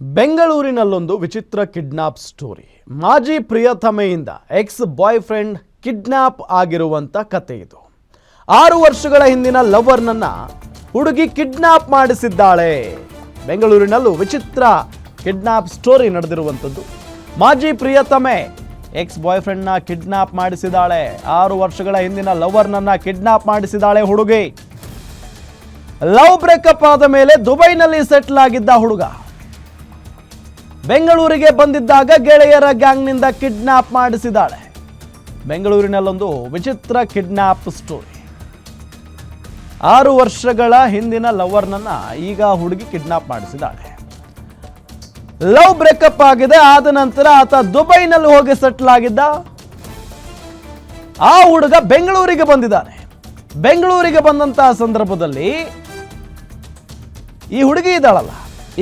ಬೆಂಗಳೂರಿನಲ್ಲೊಂದು ವಿಚಿತ್ರ kidnap story. ಮಾಜಿ ಪ್ರಿಯತಮೆಯಿಂದ ಎಕ್ಸ್ ಬಾಯ್ ಫ್ರೆಂಡ್ ಕಿಡ್ನಾಪ್ ಆಗಿರುವಂತ ಕತೆ ಇದು. ಆರು ವರ್ಷಗಳ ಹಿಂದಿನ ಲವರ್ನನ್ನ ಹುಡುಗಿ ಕಿಡ್ನಾಪ್ ಮಾಡಿಸಿದ್ದಾಳೆ. ಬೆಂಗಳೂರಿನಲ್ಲೂ ವಿಚಿತ್ರ ಕಿಡ್ನಾಪ್ ಸ್ಟೋರಿ ನಡೆದಿರುವಂಥದ್ದು ಮಾಜಿ ಪ್ರಿಯತಮೆ ಎಕ್ಸ್ ಬಾಯ್ ಫ್ರೆಂಡ್ನ ಕಿಡ್ನಾಪ್ ಮಾಡಿಸಿದಾಳೆ ಆರು ವರ್ಷಗಳ ಹಿಂದಿನ ಲವರ್ನನ್ನ ಕಿಡ್ನಾಪ್ ಮಾಡಿಸಿದಾಳೆ ಹುಡುಗಿ. ಲವ್ ಬ್ರೇಕಪ್ ಆದ ಮೇಲೆ ದುಬೈನಲ್ಲಿ ಸೆಟ್ಲ್ ಆಗಿದ್ದ ಹುಡುಗ. ಬೆಂಗಳೂರಿಗೆ ಬಂದಿದ್ದಾಗ ಗೆಳೆಯರ ಗ್ಯಾಂಗ್ನಿಂದ ಕಿಡ್ನಾಪ್ ಮಾಡಿಸಿದಾಳೆ ಬೆಂಗಳೂರಿನಲ್ಲೊಂದು ವಿಚಿತ್ರ ಕಿಡ್ನಾಪ್ ಸ್ಟೋರಿ. ಆರು ವರ್ಷಗಳ ಹಿಂದಿನ ಲವರ್ನನ್ನ ಈಗ ಹುಡುಗಿ ಕಿಡ್ನಾಪ್ ಮಾಡಿಸಿದಾಳೆ ಲವ್ ಬ್ರೇಕಪ್ ಆಗಿದೆ, ಆದ ನಂತರ ಆತ ದುಬೈನಲ್ಲಿ ಹೋಗಿ ಸೆಟ್ಲ್ ಆಗಿದ್ದ. ಆ ಹುಡುಗ ಬೆಂಗಳೂರಿಗೆ ಬಂದಿದ್ದಾನೆ. ಬೆಂಗಳೂರಿಗೆ ಬಂದಂತಹ ಸಂದರ್ಭದಲ್ಲಿ ಈ ಹುಡುಗಿ ಇದ್ದಾಳಲ್ಲ.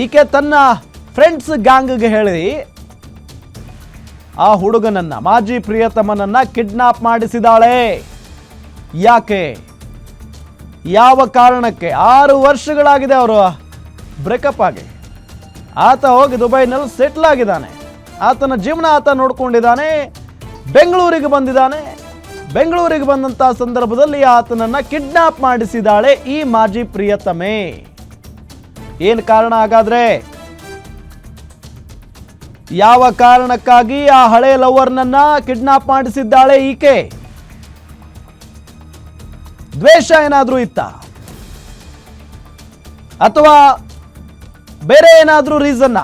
ಈಕೆ ತನ್ನ ಫ್ರೆಂಡ್ಸ್ ಗ್ಯಾಂಗ್ಗೆ ಹೇಳಿ, ಆ ಹುಡುಗನನ್ನ, ಮಾಜಿ ಪ್ರಿಯತಮನನ್ನ ಕಿಡ್ನಾಪ್ ಮಾಡಿಸಿದಾಳೆ. ಯಾಕೆ? ಯಾವ ಕಾರಣಕ್ಕೆ? ಆರು ವರ್ಷಗಳಾಗಿದೆ ಅವರು ಬ್ರೇಕಪ್ ಆಗಿ. ಆತ ಹೋಗಿ ದುಬೈನಲ್ಲಿ ಸೆಟ್ಲ್ ಆಗಿದ್ದಾನೆ. ಆತನ ಜೀವನ ಆತ ನೋಡ್ಕೊಂಡಿದ್ದಾನೆ. ಬೆಂಗಳೂರಿಗೆ ಬಂದಿದ್ದಾನೆ. ಬೆಂಗಳೂರಿಗೆ ಬಂದಂಥ ಸಂದರ್ಭದಲ್ಲಿ ಆತನನ್ನ ಕಿಡ್ನಾಪ್ ಮಾಡಿಸಿದಾಳೆ ಈ ಮಾಜಿ ಪ್ರಿಯತಮೆ. ಏನು ಕಾರಣ ಹಾಗಾದ್ರೆ? ಯಾವ ಕಾರಣಕ್ಕಾಗಿ ಆ ಹಳೆ ಲವರ್ನನ್ನ ಕಿಡ್ನಾಪ್ ಮಾಡಿಸಿದ್ದಾಳೆ ಈಕೆ? ದ್ವೇಷ ಏನಾದ್ರೂ ಇತ್ತ? ಅಥವಾ ಬೇರೆ ಏನಾದ್ರೂ ರೀಸನ್ನ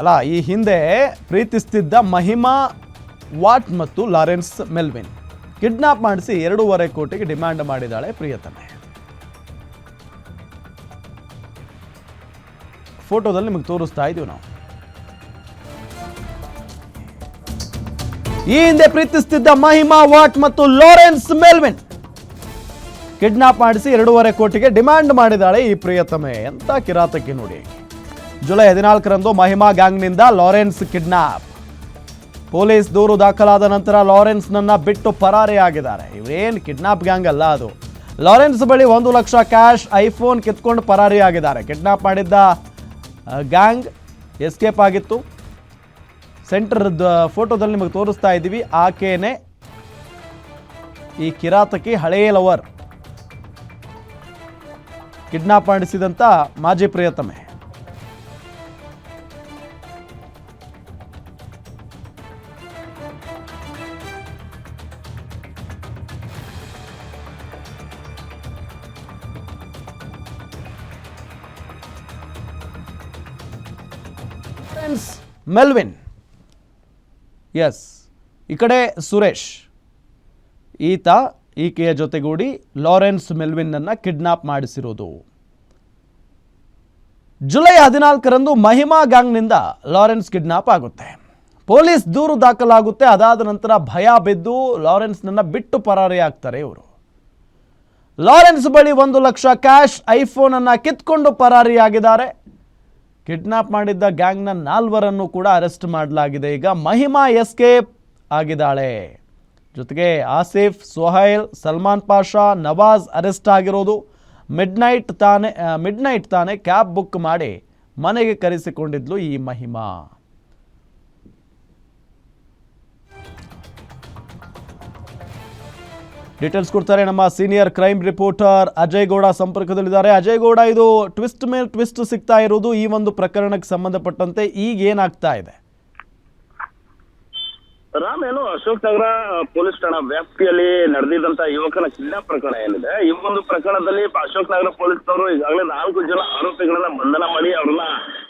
ಅಲ್ಲ, ಈ ಹಿಂದೆ ಪ್ರೀತಿಸ್ತಿದ್ದ ಮಹಿಮಾ, ವಾಟ್ ಮತ್ತು ಲಾರೆನ್ಸ್ ಮೆಲ್ವಿನ್. ಕಿಡ್ನಾಪ್ ಮಾಡಿಸಿ ಎರಡೂವರೆ ಕೋಟಿಗೆ ಡಿಮ್ಯಾಂಡ್ ಮಾಡಿದ್ದಾಳೆ ಪ್ರಿಯತಮೆ. ಫೋಟೋದಲ್ಲಿ ನಿಮಗೆ ತೋರಿಸ್ತಾ ಇದೀವಿ ನಾವು. ಈ ಹಿಂದೆ ಪ್ರೀತಿಸ್ತಿದ್ದ ಮಹಿಮಾ, ವಾಟ್ ಮತ್ತು ಲಾರೆನ್ಸ್ ಮೆಲ್ವಿನ್. ಕಿಡ್ನಾಪ್ ಮಾಡಿಸಿ ಎರಡೂವರೆ ಕೋಟಿಗೆ ಡಿಮ್ಯಾಂಡ್ ಮಾಡಿದಾಳೆ ಈ ಪ್ರಿಯತಮೆ ಅಂತ ಕಿರಾತಕ್ಕೆ ನೋಡಿ. ಜುಲೈ ಹದಿನಾಲ್ಕರಂದು ಮಹಿಮಾ ಗ್ಯಾಂಗ್ನಿಂದ ಲಾರೆನ್ಸ್ ಕಿಡ್ನಾಪ್. ಪೊಲೀಸ್ ದೂರು ದಾಖಲಾದ ನಂತರ ಲಾರೆನ್ಸ್ ನನ್ನ ಬಿಟ್ಟು ಪರಾರಿಯಾಗಿದ್ದಾರೆ. ಇವರೇನು ಕಿಡ್ನಾಪ್ ಗ್ಯಾಂಗ್ ಅಲ್ಲ ಅದು. ಲಾರೆನ್ಸ್ ಬಳಿ ಒಂದು ಲಕ್ಷ ಕ್ಯಾಶ್, ಐಫೋನ್ ಕಿತ್ಕೊಂಡು ಪರಾರಿಯಾಗಿದ್ದಾರೆ. ಕಿಡ್ನಾಪ್ ಮಾಡಿದ್ದ ಗ್ಯಾಂಗ್ ಎಸ್ಕೇಪ್ ಆಗಿತ್ತು. ಸೆಂಟರ್ ಫೋಟೋದಲ್ಲಿ ನಿಮಗೆ ತೋರಿಸ್ತಾ ಇದ್ದೀವಿ. ಆಕೆನೇ ಈ ಕಿರಾತಕಿ ಹಳೆಯ ಲವರ್. ಕಿಡ್ನಾಪ್ ಮಾಡಿಸಿದಂಥ ಮಾಜಿ ಪ್ರಿಯತಮೆ. ಮೆಲ್ವಿನ್ ಎಸ್ ಈ ಕಡೆ ಸುರೇಶ್. ಈತ ಈಕೆಯ ಜೊತೆಗೂಡಿ ಲಾರೆನ್ಸ್ ಮೆಲ್ವಿನ್ನನ್ನು ಕಿಡ್ನಾಪ್ ಮಾಡಿಸಿರೋದು. ಜುಲೈ ಹದಿನಾಲ್ಕರಂದು ಮಹಿಮಾ ಗ್ಯಾಂಗ್ನಿಂದ ಲಾರೆನ್ಸ್ ಕಿಡ್ನಾಪ್ ಆಗುತ್ತೆ. ಪೊಲೀಸ್ ದೂರು ದಾಖಲಾಗುತ್ತೆ, ಅದಾದ ನಂತರ ಭಯ ಬಿದ್ದು ಲಾರೆನ್ಸ್ನನ್ನು ಬಿಟ್ಟು ಪರಾರಿಯಾಗ್ತಾರೆ ಇವರು. ಲಾರೆನ್ಸ್ ಬಳಿ ಒಂದು ಲಕ್ಷ ಕ್ಯಾಶ್, ಐಫೋನನ್ನು ಕಿತ್ಕೊಂಡು ಪರಾರಿಯಾಗಿದ್ದಾರೆ. ಕಿಡ್ನಾಪ್ ಮಾಡಿದ್ದ ಗ್ಯಾಂಗ್ನ ನಾಲ್ವರನ್ನು ಕೂಡ ಅರೆಸ್ಟ್ ಮಾಡಲಾಗಿದೆ. ಈಗ ಮಹಿಮಾ ಎಸ್ಕೇಪ್ ಆಗಿದ್ದಾಳೆ. ಜೊತೆಗೆ ಆಸಿಫ್, ಸೊಹೈಲ್, ಸಲ್ಮಾನ್ ಪಾಷಾ, ನವಾಜ್ ಅರೆಸ್ಟ್ ಆಗಿರೋದು. ಮಿಡ್ ನೈಟ್ ತಾನೇ ಮಿಡ್ ನೈಟ್ ತಾನೇ ಕ್ಯಾಬ್ ಬುಕ್ ಮಾಡಿ ಮನೆಗೆ ಕರೆಸಿಕೊಂಡಿದ್ಲು ಈ ಮಹಿಮಾ. ಡೀಟೇಲ್ಸ್ ಕೊಡ್ತಾರೆ ನಮ್ಮ senior crime reporter Ajay Gowda ಸಂಪರ್ಕದಲ್ಲಿದ್ದಾರೆ. ಅಜಯ್ ಗೌಡ, ಇದು ಟ್ವಿಸ್ಟ್ ಮೇಲೆ ಟ್ವಿಸ್ಟ್ ಸಿಗ್ತಾ ಇರೋದು ಈ ಒಂದು ಪ್ರಕರಣಕ್ಕೆ ಸಂಬಂಧಪಟ್ಟಂತೆ ಈಗ ಏನಾಗ್ತಾ ಇದೆ? ರಾಮ್, ಏನು ಅಶೋಕ್ ನಗರ ಪೊಲೀಸ್ ಠಾಣಾ ವ್ಯಾಪ್ತಿಯಲ್ಲಿ ನಡೆದಿದ್ದಂತ ಯುವಕನ ಕಿಡ್ನಾಪ್ ಪ್ರಕರಣ ಏನಿದೆ? ಈ ಒಂದು ಪ್ರಕರಣದಲ್ಲಿ ಅಶೋಕ್ ನಗರ ಪೊಲೀಸ್ನವರು ಈಗಾಗಲೇ ನಾಲ್ಕು ಜನ ಆರೋಪಿಗಳನ್ನ ಬಂಧನ ಮಾಡಿ ಅವ್ರನ್ನ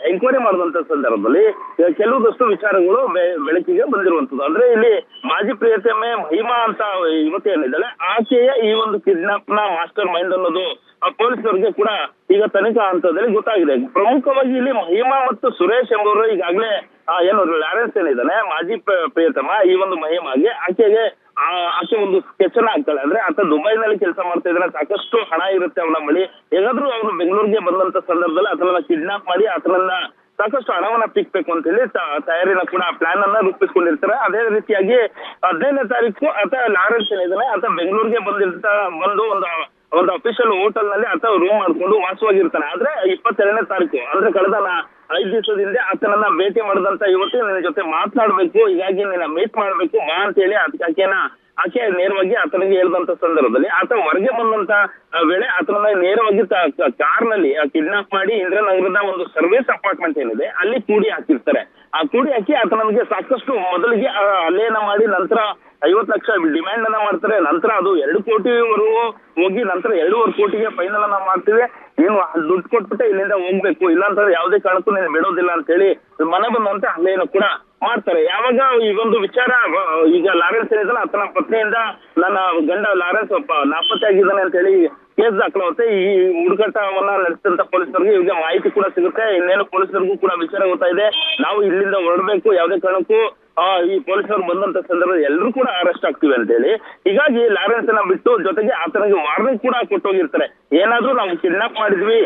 ಎಂಕ್ವೈರಿ ಮಾಡಿದಂತ ಸಂದರ್ಭದಲ್ಲಿ ಕೆಲವೊಂದಷ್ಟು ವಿಚಾರಗಳು ಬೆಳಕಿಗೆ ಬಂದಿರುವಂತದ್ದು. ಅಂದ್ರೆ ಇಲ್ಲಿ ಮಾಜಿ ಪ್ರಿಯತಮೆ ಮಹಿಮಾ ಅಂತ ಯುವತಿ ಏನಿದ್ದಾಳೆ, ಆಕೆಯ ಈ ಒಂದು ಕಿಡ್ನಾಪ್ನ ಮಾಸ್ಟರ್ ಮೈಂಡ್ ಅನ್ನೋದು, ಆ ಪೊಲೀಸರಿಗೆ ಕೂಡ ಈಗ ತನಿಖಾ ಹಂತದಲ್ಲಿ ಗೊತ್ತಾಗಿದೆ. ಪ್ರಮುಖವಾಗಿ ಇಲ್ಲಿ ಮಹಿಮಾ ಮತ್ತು ಸುರೇಶ್ ಎಂಬುವರು ಈಗಾಗಲೇ ಏನು, ಲಾರೆನ್ಸ್ ಏನಿದ್ದಾನೆ, ಮಾಜಿ ಪ್ರ- ಪ್ರಿಯತಮ ಈ ಒಂದು ಮಹಿಮಾಗೆ ಆಕೆಗೆ ಆಕೆ ಒಂದು ಸ್ಕೆಚ್ ಆಗ್ತಾಳೆ. ಅಂದ್ರೆ ಆತ ದುಬೈನಲ್ಲಿ ಕೆಲಸ ಮಾಡ್ತಾ ಇದ್ರೆ ಸಾಕಷ್ಟು ಹಣ ಇರುತ್ತೆ ಅವನ ಬಳಿ. ಹೇಗಾದ್ರೂ ಅವನು ಬೆಂಗಳೂರಿಗೆ ಬಂದಂತ ಸಂದರ್ಭದಲ್ಲಿ ಆತನನ್ನ ಕಿಡ್ನಾಪ್ ಮಾಡಿ ಆತನನ್ನ ಸಾಕಷ್ಟು ಹಣವನ್ನ ಪಿಕ್ಬೇಕು ಅಂತ ಹೇಳಿ ತಯಾರಿನ ಕೂಡ ಪ್ಲಾನ್ ಅನ್ನ ರೂಪಿಸ್ಕೊಂಡಿರ್ತಾರೆ. ಅದೇ ರೀತಿಯಾಗಿ ಹದಿನೈದನೇ ತಾರೀಕು ಆತ ಲಾರೆನ್ಸ್ ಏನಿದ್ದಾನೆ ಆತ ಬೆಂಗಳೂರಿಗೆ ಬಂದಿರ್ತ, ಬಂದು ಒಂದು ಒಂದು ಅಫಿಷಿಯಲ್ ಹೋಟೆಲ್ನಲ್ಲಿ ಆತ ರೂಮ್ ಮಾಡ್ಕೊಂಡು ವಾಸವಾಗಿರ್ತಾನೆ. ಆದ್ರೆ ಇಪ್ಪತ್ತೆರಡನೇ ತಾರೀಕು, ಅಂದ್ರೆ ಕಳೆದ ಐದ್ ದಿವಸದ ಹಿಂದೆ ಆತನನ್ನ ಭೇಟಿ ಮಾಡಿದಂತ ಇವತ್ತು ನಿನ್ನ ಜೊತೆ ಮಾತನಾಡ್ಬೇಕು ಹೀಗಾಗಿ ನಿನ್ನ ಮೀಟ್ ಮಾಡ್ಬೇಕು ಮಾ ಅಂತ ಹೇಳಿ ಅದಕ್ಕೆ ಆಕೆನ ಆಕೆ ನೇರವಾಗಿ ಆತನಿಗೆ ಹೇಳಿದಂತ ಸಂದರ್ಭದಲ್ಲಿ ಆತ ಹೊರಗೆ ಬಂದಂತ ವೇಳೆ ಆತನನ್ನ ನೇರವಾಗಿ ಕಾರ್ನಲ್ಲಿ ಕಿಡ್ನಾಪ್ ಮಾಡಿ ಇಂದ್ರನಗರದ ಒಂದು ಸರ್ವಿಸ್ ಅಪಾರ್ಟ್ಮೆಂಟ್ ಏನಿದೆ, ಅಲ್ಲಿ ಕೂಡಿ ಹಾಕಿರ್ತಾರೆ. ಆ ಕೂಡಿ ಹಾಕಿ ಆತನಿಗೆ ಸಾಕಷ್ಟು ಮೊದಲಿಗೆ ಅಲ್ಲೇನ ಮಾಡಿ ನಂತರ ಐವತ್ತು ಲಕ್ಷ ಡಿಮ್ಯಾಂಡ್ ಅನ್ನ ಮಾಡ್ತಾರೆ. ನಂತರ ಅದು ಎರಡು ಕೋಟಿವರೆಗೂ ಹೋಗಿ ನಂತರ ಎರಡೂವರೆ ಕೋಟಿಗೆ ಫೈನಲ್ ಅನ್ನ ಮಾಡ್ತೀವಿ. ಆ ದುಡ್ಡು ಕೊಟ್ಬಿಟ್ಟೆ ಇಲ್ಲಿಂದ ಹೋಗ್ಬೇಕು. ಇಲ್ಲಾಂತಂದ್ರೆ ಯಾವುದೇ ಕಾರಣಕ್ಕೂ ನೀನು ಬಿಡೋದಿಲ್ಲ ಅಂತ ಹೇಳಿ ಮನೆ ಬಂದಂತ ಹಲ್ಲೆಯನ್ನು ಕೂಡ ಮಾಡ್ತಾರೆ. ಯಾವಾಗ ಈ ಒಂದು ವಿಚಾರ, ಈಗ ಲಾರೆನ್ಸ್ ಏನಿದಲ್ಲ ಆತನ ಪತ್ನಿಯಿಂದ ನನ್ನ ಗಂಡ ಲಾರೆನ್ಸ್ ನಾಪತ್ತೆ ಆಗಿದ್ದಾನೆ ಅಂತ ಹೇಳಿ ಕೇಸ್ ದಾಖಲಾಗುತ್ತೆ. ಈ ಹುಡುಕಾಟವನ್ನ ನಡೆಸಿದಂತ ಪೊಲೀಸರಿಗೆ ಈಗ ಮಾಹಿತಿ ಕೂಡ ಸಿಗುತ್ತೆ. ಇನ್ನೇನು ಪೊಲೀಸರಿಗೂ ಕೂಡ ವಿಚಾರ ಗೊತ್ತಾಗಿದೆ. ನಾವು ಇಲ್ಲಿಂದ ಹೊರಡಬೇಕು. ಯಾವುದೇ ಕಾರಣಕ್ಕೂ ಆ, ಈ ಪೊಲೀಸರು ಬಂದಂತ ಸಂದರ್ಭದಲ್ಲಿ ಎಲ್ಲರೂ ಕೂಡ ಅರೆಸ್ಟ್ ಆಗ್ತೀವಿ ಅಂತ ಹೇಳಿ ಹೀಗಾಗಿ ಲಾರೆನ್ಸ್ನ ಬಿಟ್ಟು ಜೊತೆಗೆ ಆತನಿಗೆ ವಾರ್ನಿಂಗ್ ಕೂಡ ಕೊಟ್ಟೋಗಿರ್ತಾರೆ. ಏನಾದ್ರೂ ನಾವು ಕಿಡ್ನಾಪ್ ಮಾಡಿದ್ವಿ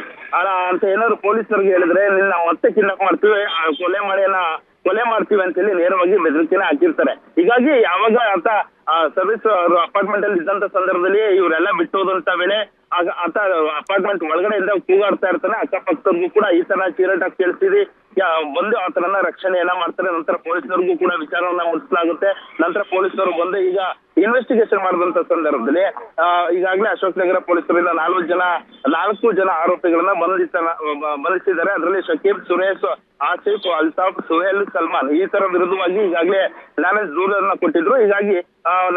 ಅಂತ ಏನಾದ್ರು ಪೊಲೀಸರಿಗೆ ಹೇಳಿದ್ರೆ ನಾವು ಮತ್ತೆ ಕಿಡ್ನಾಪ್ ಮಾಡ್ತೀವಿ ಕೊಲೆ ಮಾಡಿಯನ್ನ ಕೊಲೆ ಮಾಡ್ತೀವಿ ಅಂತ ಹೇಳಿ ನೇರವಾಗಿ ಬೆದರಿಕೆನ ಹಾಕಿರ್ತಾರೆ. ಹೀಗಾಗಿ ಯಾವಾಗ ಅಂತ ಸರ್ವಿಸ್ ಅಪಾರ್ಟ್ಮೆಂಟ್ ಅಲ್ಲಿ ಇದ್ದಂತ ಸಂದರ್ಭದಲ್ಲಿ ಇವರೆಲ್ಲ ಬಿಟ್ಟು ಹೋದಂತ ವೇಳೆ ಆತ ಅಪಾರ್ಟ್ಮೆಂಟ್ ಒಳಗಡೆ ಇಂದ ಕೂಗಾಡ್ತಾ ಇರ್ತಾನೆ, ಅಕ್ಕಪಕ್ಕದವ್ರಿಗೂ ಕೂಡ ಈ ತರ ಚೀರಟಾಗಿ ಕೇಳ್ತೀರಿ. ಬಂದು ಆತನನ್ನ ರಕ್ಷಣೆಯನ್ನ ಮಾಡ್ತಾರೆ, ನಂತರ ಪೊಲೀಸರಿಗೂ ಕೂಡ ವಿಚಾರವನ್ನ ಮುಟ್ಟಿಸಲಾಗುತ್ತೆ ನಂತರ ಪೊಲೀಸರು ಬಂದು ಈಗ ಇನ್ವೆಸ್ಟಿಗೇಷನ್ ಮಾಡಿದಂತ ಸಂದರ್ಭದಲ್ಲಿ ಈಗಾಗಲೇ ಅಶೋಕ್ ನಗರ ಪೊಲೀಸರಿಂದ ನಾಲ್ಕು ಜನ ನಾಲ್ಕು ಜನ ಆರೋಪಿಗಳನ್ನ ಬಂಧಿಸ ಬಂಧಿಸಿದ್ದಾರೆ. ಅದರಲ್ಲಿ ಶಕೀಬ್, ಸುರೇಶ್ ಆಸಿಫ್ ಅಲ್ತಾಫ್, ಸುಹೇಲ್, ಸಲ್ಮಾನ್ ಈ ತರ ವಿರುದ್ಧವಾಗಿ ಈಗಾಗಲೇ ಲಾರೆನ್ಸ್ ದೂರನ್ನ ಕೊಟ್ಟಿದ್ರು. ಹೀಗಾಗಿ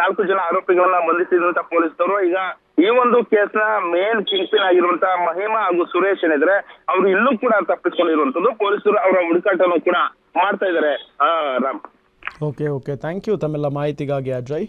ನಾಲ್ಕು ಜನ ಆರೋಪಿಗಳನ್ನ ಬಂಧಿಸಿದಂತ ಪೊಲೀಸರು ಈಗ ಈ ಒಂದು ಕೇಸ್ನ ಮೇನ್ ಕಿಂಗ್ಪಿನ್ ಆಗಿರುವಂತಹ ಮಹಿಮಾ ಹಾಗೂ ಸುರೇಶ್ ಏನಿದ್ರೆ, ಅವರು ಇಲ್ಲೂ ಕೂಡ ತಪ್ಪಿಸ್ಕೊಂಡಿರುವಂತದ್ದು ಪೊಲೀಸರು ಅವರ ಹುಡುಕಾಟವನ್ನು ಕೂಡ ಮಾಡ್ತಾ ಇದ್ದಾರೆ ಓಕೆ ಓಕೆ ಥ್ಯಾಂಕ್ ಯು ತಮ್ಮೆಲ್ಲ ಮಾಹಿತಿಗಾಗಿ, ಅಜಯ್.